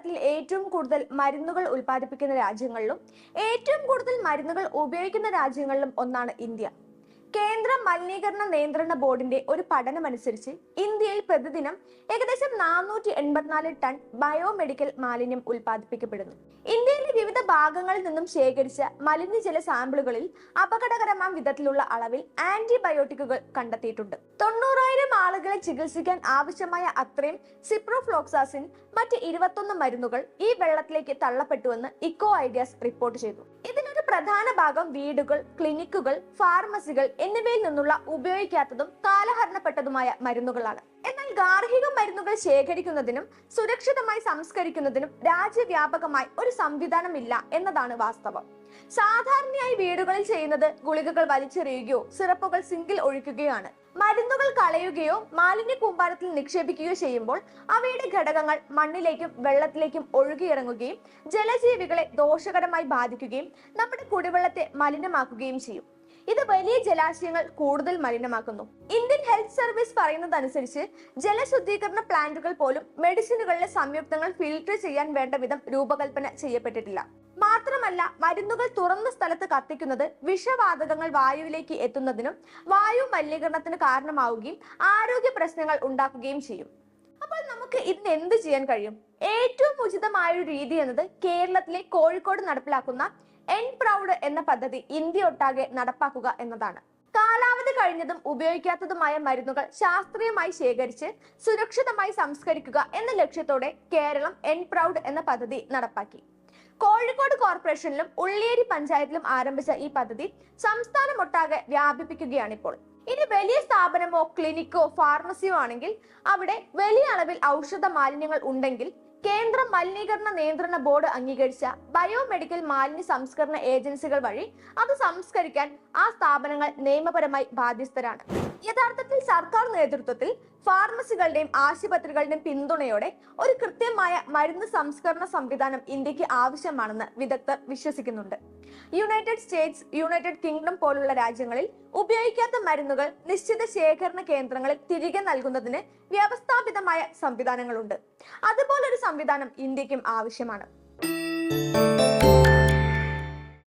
ആഗോളതലത്തിൽ ഏറ്റവും കൂടുതൽ മരുന്നുകൾ ഉൽപ്പാദിപ്പിക്കുന്ന രാജ്യങ്ങളിലും ഏറ്റവും കൂടുതൽ മരുന്നുകൾ ഉപയോഗിക്കുന്ന രാജ്യങ്ങളിലും ഒന്നാണ് ഇന്ത്യ. കേന്ദ്ര മലിനീകരണ നിയന്ത്രണ ബോർഡിന്റെ ഒരു പഠനമനുസരിച്ച് ഇന്ത്യയിൽ പ്രതിദിനം ഏകദേശം നാനൂറ്റി എൺപത്തിനാല് ടൺ ബയോമെഡിക്കൽ മാലിന്യം ഉൽപ്പാദിപ്പിക്കപ്പെടുന്നു. ഇന്ത്യയിലെ വിവിധ ഭാഗങ്ങളിൽ നിന്നും ശേഖരിച്ച മലിനജല സാമ്പിളുകളിൽ അപകടകരമായ വിധത്തിലുള്ള അളവിൽ ആന്റിബയോട്ടിക്കുകൾ കണ്ടെത്തിയിട്ടുണ്ട്. തൊണ്ണൂറായിരം ആളുകളെ ചികിത്സിക്കാൻ ആവശ്യമായ അത്രയും സിപ്രോഫ്ലോക്സാസിൻ മറ്റ് ഇരുപത്തൊന്ന് മരുന്നുകൾ ഈ വെള്ളത്തിലേക്ക് തള്ളപ്പെട്ടുവെന്ന് ഇക്കോ ഐഡിയാസ് റിപ്പോർട്ട് ചെയ്തു. ഇതിനൊരു പ്രധാന ഭാഗം വീടുകൾ ക്ലിനിക്കുകൾ ഫാർമസികൾ എന്നിവയിൽ നിന്നുള്ള ഉപയോഗിക്കാത്തതും കാലഹരണപ്പെട്ടതുമായ മരുന്നുകളാണ്. ഗാർഹിക മരുന്നുകൾ ശേഖരിക്കുന്നതിനും സുരക്ഷിതമായി സംസ്കരിക്കുന്നതിനും രാജ്യവ്യാപകമായി ഒരു സംവിധാനമില്ല എന്നതാണ് വാസ്തവം. സാധാരണയായി വീടുകളിൽ ചെയ്യുന്നത് ഗുളികകൾ വലിച്ചെറിയുകയോ സിറപ്പുകൾ സിങ്കിൽ ഒഴിക്കുകയാണ്. മരുന്നുകൾ കളയുകയോ മാലിന്യ കൂമ്പാരത്തിൽ നിക്ഷേപിക്കുകയോ ചെയ്യുമ്പോൾ അവയുടെ ഘടകങ്ങൾ മണ്ണിലേക്കും വെള്ളത്തിലേക്കും ഒഴുകിയിറങ്ങുകയും ജലജീവികളെ ദോഷകരമായി ബാധിക്കുകയും നമ്മുടെ കുടിവെള്ളത്തെ മലിനമാക്കുകയും ചെയ്യും. ഇത് വലിയ ജലാശയങ്ങൾ കൂടുതൽ മലിനമാക്കുന്നു. ഇന്ത്യൻ ഹെൽത്ത് സർവീസ് പറയുന്നതനുസരിച്ച് ജലശുദ്ധീകരണ പ്ലാന്റുകൾ പോലും മെഡിസിനുകളിലെ സംയുക്തങ്ങൾ ഫിൽട്ടർ ചെയ്യാൻ വേണ്ട വിധം രൂപകൽപ്പന ചെയ്യപ്പെട്ടിട്ടില്ല. മാത്രമല്ല മരുന്നുകൾ തുറന്ന സ്ഥലത്ത് കത്തിക്കുന്നത് വിഷവാതകങ്ങൾ വായുവിലേക്ക് എത്തുന്നതിനും വായു മലിനീകരണത്തിന് കാരണമാവുകയും ആരോഗ്യ പ്രശ്നങ്ങൾ ഉണ്ടാക്കുകയും ചെയ്യും. അപ്പോൾ നമുക്ക് ഇതിന് എന്ത് ചെയ്യാൻ കഴിയും? ഏറ്റവും ഉചിതമായ ഒരു രീതി എന്നത് കേരളത്തിലെ കോഴിക്കോട് നടപ്പിലാക്കുന്ന എൻ പ്രൗഡ് എന്ന പദ്ധതി ഇന്ത്യ ഒട്ടാകെ നടപ്പാക്കുക എന്നതാണ്. കാലാവധി കഴിഞ്ഞതും ഉപയോഗിക്കാത്തതുമായ മരുന്നുകൾ ശാസ്ത്രീയമായി ശേഖരിച്ച് സുരക്ഷിതമായി സംസ്കരിക്കുക എന്ന ലക്ഷ്യത്തോടെ കേരളം എൻ പ്രൗഡ് എന്ന പദ്ധതി നടപ്പാക്കി. കോഴിക്കോട് കോർപ്പറേഷനിലും ഉള്ളിയേരി പഞ്ചായത്തിലും ആരംഭിച്ച ഈ പദ്ധതി സംസ്ഥാനമൊട്ടാകെ വ്യാപിപ്പിക്കുകയാണിപ്പോൾ. ഇനി വലിയ സ്ഥാപനമോ ക്ലിനിക്കോ ഫാർമസിയോ ആണെങ്കിൽ അവിടെ വലിയ അളവിൽ ഔഷധ മാലിന്യങ്ങൾ ഉണ്ടെങ്കിൽ കേന്ദ്ര മലിനീകരണ നിയന്ത്രണ ബോർഡ് അംഗീകരിച്ച ബയോമെഡിക്കൽ മാലിന്യ സംസ്കരണ ഏജൻസികൾ വഴി അത് സംസ്കരിക്കാൻ ആ സ്ഥാപനങ്ങൾ നിയമപരമായി ബാധ്യസ്ഥരാണ്. യഥാർത്ഥത്തിൽ സർക്കാർ നേതൃത്വത്തിൽ ഫാർമസികളുടെയും ആശുപത്രികളുടെയും പിന്തുണയോടെ ഒരു കൃത്യമായ മരുന്ന് സംസ്കരണ സംവിധാനം ഇന്ത്യയ്ക്ക് ആവശ്യമാണെന്ന് വിദഗ്ധർ വിശ്വസിക്കുന്നുണ്ട്. യുണൈറ്റഡ് സ്റ്റേറ്റ്സ് യുണൈറ്റഡ് കിങ്ഡം പോലുള്ള രാജ്യങ്ങളിൽ ഉപയോഗിക്കാത്ത മരുന്നുകൾ നിശ്ചിത ശേഖരണ കേന്ദ്രങ്ങളിൽ തിരികെ നൽകുന്നതിന് വ്യവസ്ഥാപിതമായ സംവിധാനങ്ങളുണ്ട്. അതുപോലൊരു സംവിധാനം ഇന്ത്യക്കും ആവശ്യമാണ്.